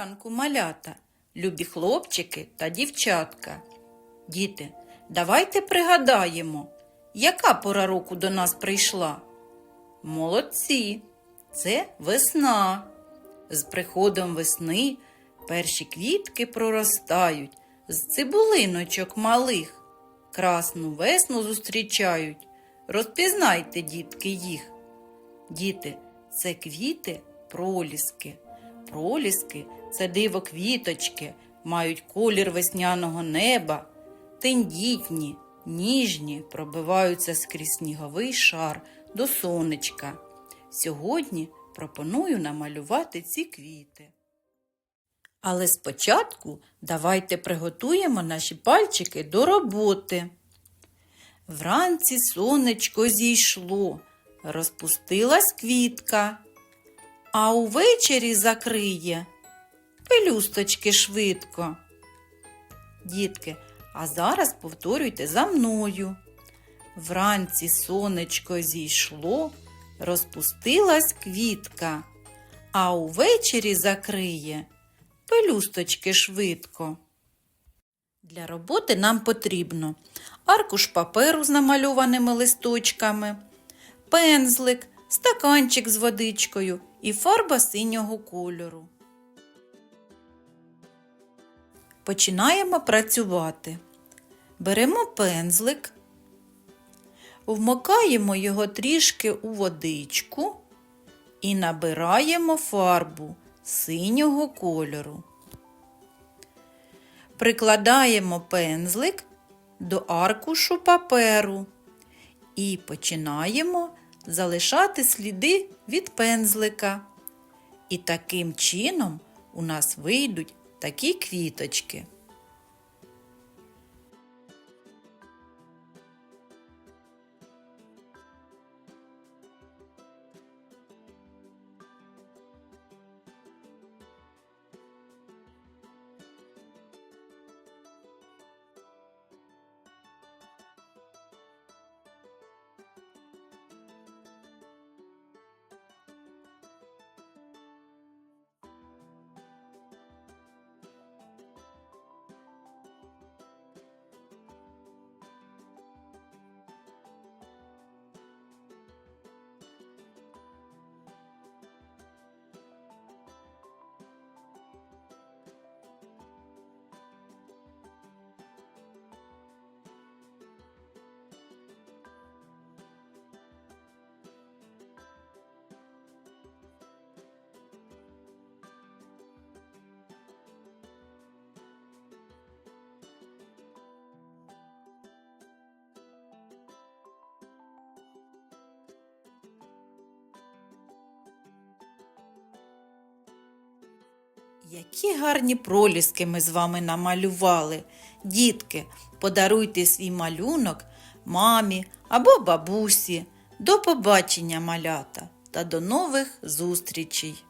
ранку, малята, любі хлопчики та дівчатка. Діти, давайте пригадаємо, яка пора року до нас прийшла. Молодці, це весна. З приходом весни перші квітки проростають з цибулиночок малих. Красну весну зустрічають. Розпізнайте, дітки, їх. Діти, це квіти проліски. Проліски це диво квіточки, мають колір весняного неба, тендітні, ніжні, пробиваються скрізь сніговий шар до сонечка. Сьогодні пропоную намалювати ці квіти. Але спочатку давайте приготуємо наші пальчики до роботи. Вранці сонечко зійшло, розпустилась квітка, а увечері закриє пелюсточки швидко. Дітки, а зараз повторюйте за мною. Вранці сонечко зійшло, розпустилась квітка, а увечері закриє пелюсточки швидко. Для роботи нам потрібно аркуш паперу з намальованими листочками, пензлик, стаканчик з водичкою і фарба синього кольору. Починаємо працювати. Беремо пензлик, вмикаємо його трішки у водичку і набираємо фарбу синього кольору. Прикладаємо пензлик до аркушу паперу і починаємо залишати сліди від пензлика. І таким чином у нас вийдуть такі квіточки. Які гарні проліски ми з вами намалювали. Дітки, подаруйте свій малюнок мамі або бабусі. До побачення, малята, та до нових зустрічей!